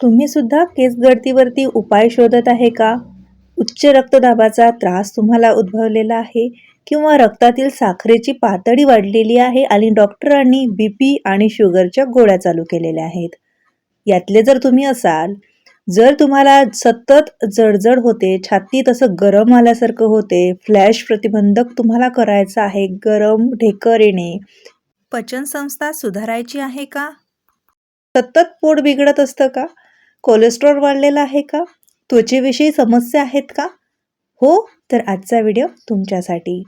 तुम्ही सुद्धा केस गळतीवरती उपाय शोधत आहे का? उच्च रक्तदाबाचा त्रास तुम्हाला उद्भवलेला आहे किंवा रक्तातील साखरेची पातळी वाढलेली आहे आणि डॉक्टरांनी बी पी आणि शुगरच्या गोळ्या चालू केलेल्या आहेत? यातले जर तुम्ही असाल जर तुम्हाला सतत जडजड होते छाती तसं गरम आल्यासारखं होते फ्लॅश प्रतिबंधक तुम्हाला करायचं आहे गरम ढेकर येणे पचनसंस्था सुधारायची आहे का? सतत पोट बिघडत असतं का? कोलेस्ट्रॉल वाढलेला आहे का? त्वचेविषयी समस्या आहेत का? हो तर आजचा व्हिडिओ तुमच्यासाठी.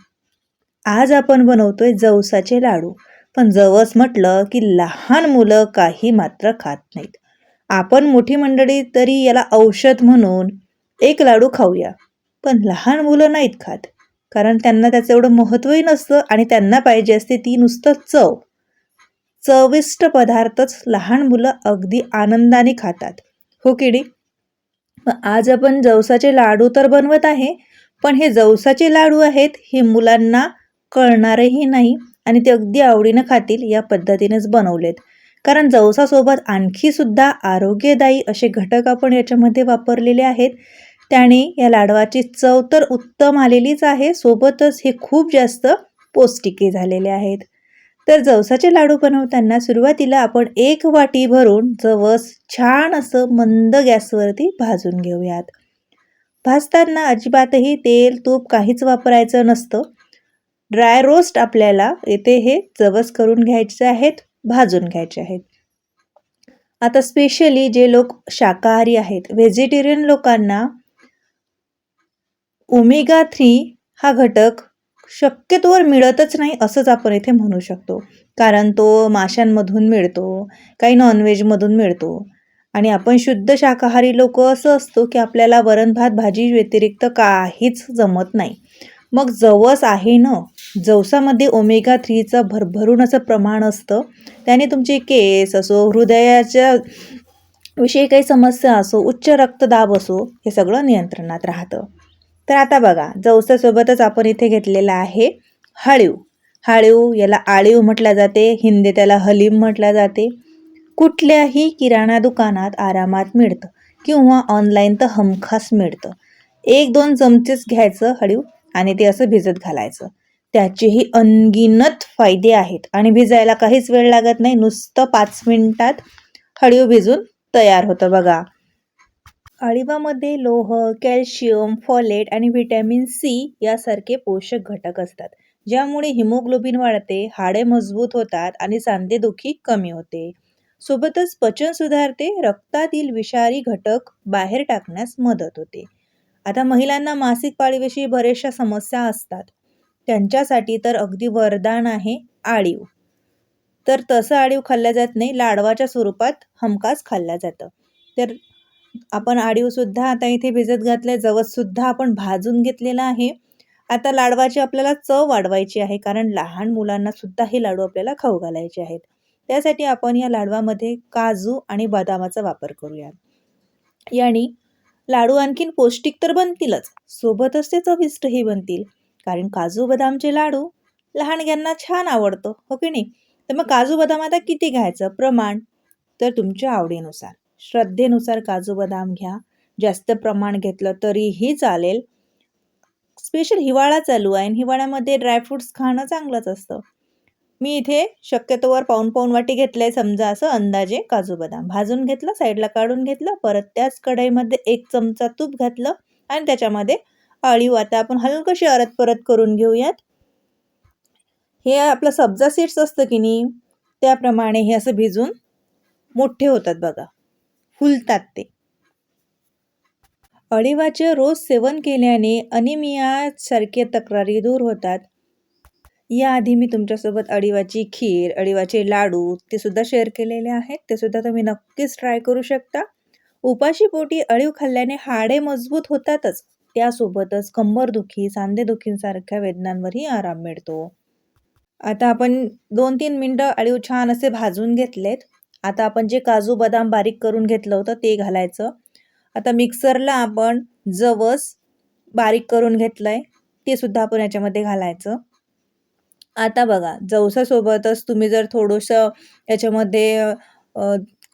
आज आपण बनवतोय जवसाचे लाडू. पण जवस म्हटलं की लहान मुलं काही मात्र खात नाहीत. आपण मोठी मंडळी तरी याला औषध म्हणून एक लाडू खाऊया. पण लहान मुलं नाहीत खात. कारण त्यांना त्याचं एवढं महत्त्वही नसतं आणि त्यांना पाहिजे असते ती नुसतं चव. चविष्ट पदार्थच लहान मुलं अगदी आनंदाने खातात. हो किडी? आज आपण जवसाचे लाडू तर बनवत आहे पण हे जवसाचे लाडू आहेत हे मुलांना कळणारही नाही आणि ते अगदी आवडीनं खातील या पद्धतीनेच बनवलेत. कारण जवसासोबत आणखी सुद्धा आरोग्यदायी असे घटक आपण याच्यामध्ये वापरलेले आहेत. त्याने या लाडवाची चव तर उत्तम आलेलीच आहे सोबतच हे खूप जास्त पौष्टिके झालेले आहेत. तर जवसाचे लाडू बनवताना सुरुवातीला आपण एक वाटी भरून जवस छान असं मंद गॅसवरती भाजून घेऊयात. भाजताना अजिबातही तेल तूप काहीच वापरायचं नसतं. ड्राय रोस्ट आपल्याला येथे हे जवस करून घ्यायचे आहेत भाजून घ्यायचे आहेत. आता स्पेशली जे लोक शाकाहारी आहेत व्हेजिटेरियन लोकांना ओमेगा थ्री हा घटक शक्यतोवर मिळतच नाही असंच आपण इथे म्हणू शकतो. कारण तो माशांमधून मिळतो काही नॉनव्हेजमधून मिळतो. आणि आपण शुद्ध शाकाहारी लोक असं असतो की आपल्याला वरण भात भाजी व्यतिरिक्त काहीच जमत नाही. मग जवस आहे ना जवसामध्ये ओमेगा थ्रीचं भरभरून असं प्रमाण असतं. त्याने तुमचे केस असो हृदयाच्या विषयी काही समस्या असो उच्च रक्तदाब असो हे सगळं नियंत्रणात राहतं. तर आता बघा जवसासोबतच आपण इथे घेतलेला आहे हळीव. हळीव याला आळीव म्हटल्या जाते हिंदी त्याला हलीम म्हटल्या जाते. कुठल्याही किराणा दुकानात आरामात मिळतं किंवा ऑनलाईन तर हमखास मिळतं. एक दोन चमचेच घ्यायचं हळीव आणि ते असं भिजत घालायचं. त्याचेही अनगिनत फायदे आहेत आणि भिजायला काहीच वेळ लागत नाही. नुसतं पाच मिनिटात हळीव भिजून तयार होतं बघा. अळिवामध्ये लोह कॅल्शियम फॉलेट आणि व्हिटॅमिन सी यासारखे पोषक घटक असतात ज्यामुळे हिमोग्लोबिन वाढते हाडे मजबूत होतात आणि सांधेदुखी कमी होते. सोबतच पचन सुधारते रक्तातील विषारी घटक बाहेर टाकण्यास मदत होते. आता महिलांना मासिक पाळीविषयी बऱ्याचशा समस्या असतात. त्यांच्यासाठी तर अगदी वरदान आहे आळीव. तर तसं आळीव खाल्ल्या जात नाही लाडवाच्या स्वरूपात हमखास खाल्लं जातं. तर आपण आडीवसुद्धा आता इथे भिजत घातले जवससुद्धा आपण भाजून घेतलेला आहे. आता लाडवाची आपल्याला चव वाढवायची आहे कारण लहान मुलांना सुद्धा हे लाडू आपल्याला खाऊ घालायचे आहेत. त्यासाठी आपण या लाडवामध्ये काजू आणि बदामाचा वापर करूया. याने लाडू आणखीन पौष्टिक तर बनतीलच सोबतच ते चविष्टही बनतील. कारण काजू बदामचे लाडू लहानग्यांना छान आवडतं हो की नाही? तर मग काजू बदाम आता किती घ्यायचं? प्रमाण तर तुमच्या आवडीनुसार. श्रद्धेनुसार काजू बदाम घ्या. जास्त प्रमाण घेतलं तरीही चालेल. स्पेशल हिवाळा चालू आहे आणि हिवाळ्यामध्ये ड्रायफ्रुट्स खाणं चांगलंच असतं. मी इथे शक्यतोवर पाऊन पाऊन वाटी घेतलं आहे समजा असं अंदाजे काजू बदाम. भाजून घेतलं साईडला काढून घेतलं परत त्याच कढईमध्ये एक चमचा तूप घातलं आणि त्याच्यामध्ये अळीव आता आपण हलकशी अरत परत करून घेऊयात. हे आपलं सब्जा सीड्स असतं की नाही त्याप्रमाणे हे असं भिजून मोठे होतात बघा. फुलतात ते. अळीवाचे रोज सेवन केल्याने अनिमियासारखे तक्रारी दूर होतात. याआधी मी तुमच्यासोबत अळीवाची खीर अळीवाचे लाडू ते सुद्धा शेअर केलेले आहेत. ते सुद्धा तुम्ही नक्कीच ट्राय करू शकता. उपाशी पोटी अळीव खाल्ल्याने हाडे मजबूत होतातच. त्यासोबतच कंबरदुखी सांधेदुखींसारख्या वेदनांवरही आराम मिळतो. आता आपण दोन तीन मिनटं अळीव छान असे भाजून घेतलेत. आता आपण जे काजू बदाम बारीक करून घेतलं होतं ते घालायचं. आता मिक्सरला आपण जवस बारीक करून घेतलं आहे ते सुद्धा आपण याच्यामध्ये घालायचं. आता बघा जवसासोबतच तुम्ही जर थोडंसं याच्यामध्ये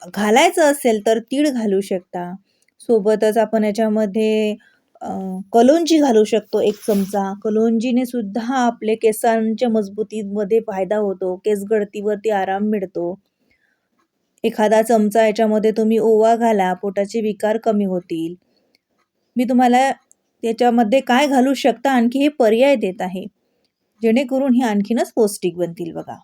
घालायचं असेल तर तीळ घालू शकता. सोबतच आपण याच्यामध्ये कलोंजी घालू शकतो एक चमचा. कलोंजीने सुद्धा आपले केसांच्या मजबूतीमध्ये फायदा होतो केस गळतीवरती आराम मिळतो. एखादा चमचा याच्यामध्ये तुम्ही ओवा घाला पोटाचे विकार कमी होतील. मी तुम्हाला त्याच्यामध्ये काय घालू शकता आणखी हे पर्याय देत आहे. जेणेकरून हे आणखीनच पौष्टिक बनतील बघा.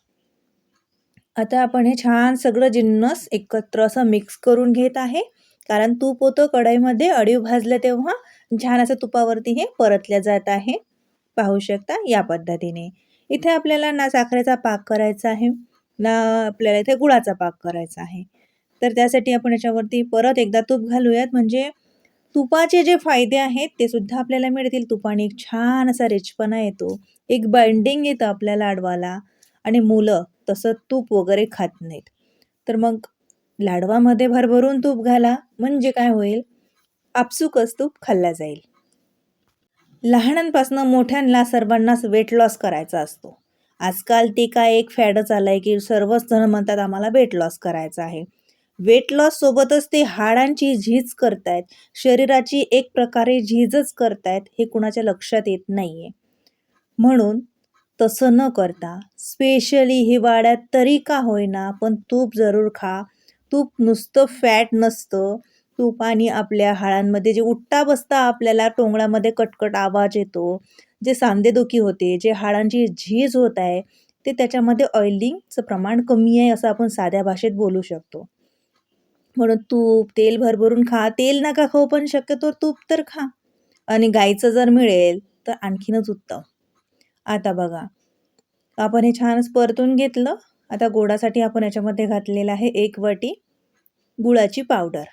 आता आपण हे छान सगळं जिन्नस एकत्र असं मिक्स करून घेत आहे. कारण तूप होतं कढईमध्ये अडीव भाजलं तेव्हा छान असं तुपावरती हे परतल्या जात आहे. पाहू शकता या पद्धतीने. इथे आपल्याला ना साखरेचा पाक करायचा आहे. ना आपल्याला इथे गुळाचा पाक करायचा आहे. तर त्यासाठी आपण याच्यावरती परत एकदा तूप घालूयात. म्हणजे तुपाचे जे फायदे आहेत ते सुद्धा आपल्याला मिळतील. तुपाने एक छान असा रिचपणा येतो. एक बाइंडिंग येतं आपल्या लाडवाला. आणि मुलं तसं तूप वगैरे खात नाहीत. तर मग लाडवामध्ये भरभरून तूप घाला. म्हणजे काय होईल? आपसुकच तूप खाल्ला जाईल. लहानांपासून मोठ्यांना सर्वांनाच वेट लॉस करायचा असतो. आजकाल ते काय एक फॅडच आलं आहे की सर्वच जण म्हणतात आम्हाला वेट लॉस करायचा आहे. वेट लॉस सोबतच ते हाडांची झीज करतायत. शरीराची एक प्रकारे झीजच करतायत हे कुणाच्या लक्षात येत नाही आहे म्हणून तसं न करता स्पेशली हिवाळ्यात तरी का होईना पण तूप जरूर खा. तूप नुसतं फॅट नसतं. तूप आणि आपल्या हाडांमध्ये जे उठता बसता आपल्याला टोंगळामध्ये कटकट आवाज येतो. जे सांधेदुखी होते जे हाडांची झीज होत आहे ते त्याच्यामध्ये ऑइलिंगचं प्रमाण कमी आहे असं आपण साध्या भाषेत बोलू शकतो. म्हणून तूप तेल भरभरून खा. तेल नका खाऊ पण शक्यतो तूप तर खा. आणि गाईचं जर मिळेल तर आणखीनच उत्तम. आता बघा आपण हे छानच परतून घेतलं. आता गोडासाठी आपण याच्यामध्ये घातलेलं आहे एक वाटी गुळाची पावडर.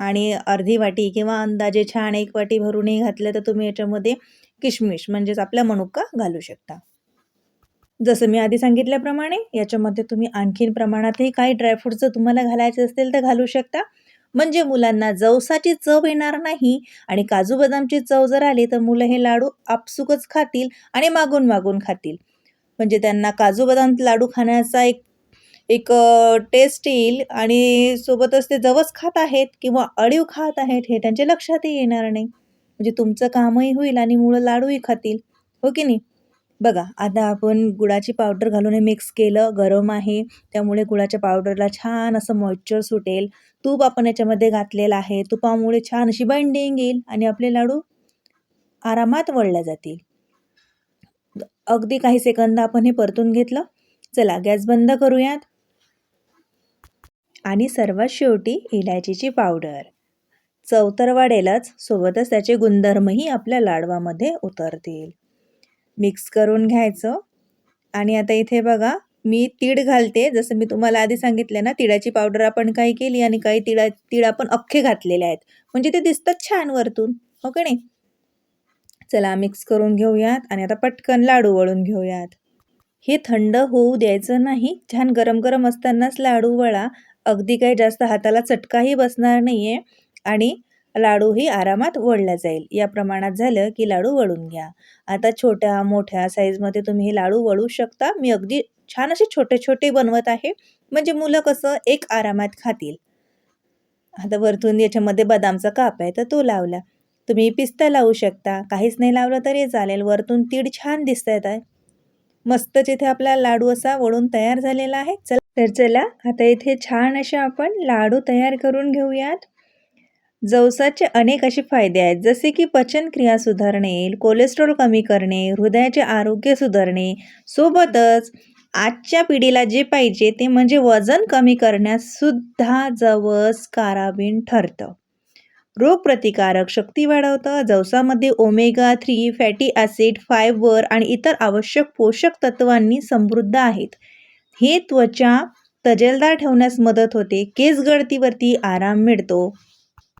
आणि अर्धी वाटी किंवा अंदाजे छान एक वाटी भरूनही घातलं तर तुम्ही याच्यामध्ये किशमिश म्हणजेच आपला मनुका घालू शकता. जसं मी आधी सांगितल्याप्रमाणे याच्यामध्ये तुम्ही आणखीन प्रमाणातही काही ड्रायफ्रूटचं तुम्हाला घालायचं असेल तर घालू शकता. म्हणजे मुलांना जवसाची चव येणार नाही आणि काजू बदामची चव जर आली तर मुलं हे लाडू आपसुकच खातील आणि मागून मागून खातील. म्हणजे त्यांना काजू बदाम लाडू खाण्याचा एक एक टेस्ट येईल आणि सोबतच ते जवस खात आहेत किंवा अळीव खात आहेत हे त्यांच्या लक्षातही येणार नाही. म्हणजे तुमचं कामही होईल आणि मुळं लाडूही खातील. हो की नाही? बघा आता आपण गुळाची पावडर घालून हे मिक्स केलं गरम आहे. त्यामुळे गुळाच्या पावडरला छान असं मॉइश्चर सुटेल. तूप आपण याच्यामध्ये घातलेलं आहे. तुपामुळे छान अशी बाइंडिंग येईल आणि आपले लाडू आरामात वळल्या जातील. अगदी काही सेकंद आपण हे परतून घेतलं. चला गॅस बंद करूयात. आणि सर्वात शेवटी इलायचीची पावडर. चव तर वाढेलच सोबतच त्याचे गुणधर्मही आपल्या लाडवामध्ये उतरतील. मिक्स करून घ्यायचं. आणि आता इथे बघा मी तीळ घालते. जसं मी तुम्हाला आधी सांगितलं ना तिळाची पावडर आपण काही केली आणि काही तिळा तिळ आपण अख्खे घातलेले आहेत. म्हणजे ते दिसतात छान वरतून. हो का नाही? चला मिक्स करून घेऊयात आणि आता पटकन लाडू वळून घेऊयात. हे थंड होऊ द्यायचं नाही. छान गरम गरम असतानाच लाडू वळा. अगदी काही जास्त हाताला चटकाही बसणार नाही आहे आणि लाडूही आरामात वळला जाईल. या प्रमाणात झालं की लाडू वळून घ्या. आता छोट्या मोठ्या साईजमध्ये तुम्ही हे लाडू वळू शकता. मी अगदी छान असे छोटे छोटे बनवत आहे. म्हणजे मुलं कसं एक आरामात खातील. आता वरतून याच्यामध्ये बदामचा काप आहे तर तो लावला. तुम्ही पिस्ता लावू शकता. काहीच नाही लावलं तरी चालेल. वरतून तीड छान दिसत आहे मस्तच इथे आपला लाडू असा वळून तयार झालेला आहे. चल तर चला आता इथे छान असे आपण लाडू तयार करून घेऊयात. जवसाचे अनेक असे फायदे आहेत. जसे की पचनक्रिया सुधारणे कोलेस्ट्रॉल कमी करणे हृदयाचे आरोग्य सुधारणे. सोबतच आजच्या पिढीला जे पाहिजे ते म्हणजे वजन कमी करण्याससुद्धा जवस काराबीन ठरतं. रोगप्रतिकारक शक्ती वाढवतं. जवसामध्ये omega three fatty acid fibre आणि इतर आवश्यक पोषक तत्वांनी समृद्ध आहेत. हे त्वचा तजेलदार ठेवण्यास मदत होते. केस गळतीवरती आराम मिळतो.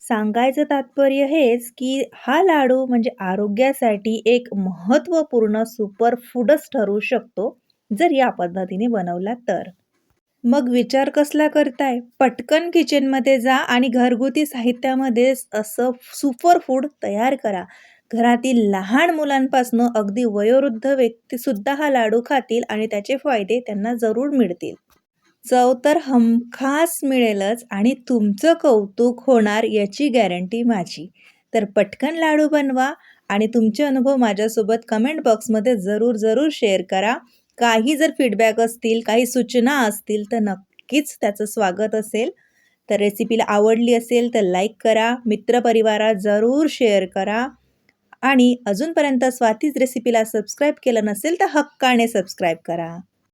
सांगायचं तात्पर्य हेच की हा लाडू म्हणजे आरोग्यासाठी एक महत्त्वपूर्ण सुपर फूडच ठरू शकतो जर या पद्धतीने बनवला तर. मग विचार कसला करताय? पटकन किचनमध्ये जा आणि घरगुती साहित्यामध्ये असं सुपर फूड तयार करा. घरातील लहान मुलांपासून अगदी वयोवृद्ध व्यक्तीसुद्धा हा लाडू खातील आणि त्याचे फायदे त्यांना जरूर मिळतील. चव तर हमखास मिळेलच आणि तुमचं कौतुक होणार याची गॅरंटी माझी. तर पटकन लाडू बनवा आणि तुमचे अनुभव माझ्यासोबत कमेंट बॉक्समध्ये जरूर जरूर शेअर करा. काही जर फीडबॅक असतील काही सूचना असतील तर नक्कीच त्याचं स्वागत असेल. तर रेसिपीला आवडली असेल तर लाईक करा मित्रपरिवारात जरूर शेअर करा. आणि अजूनपर्यंत स्वातीच रेसिपीला सबस्क्राईब केलं नसेल तर हक्काने सबस्क्राईब करा.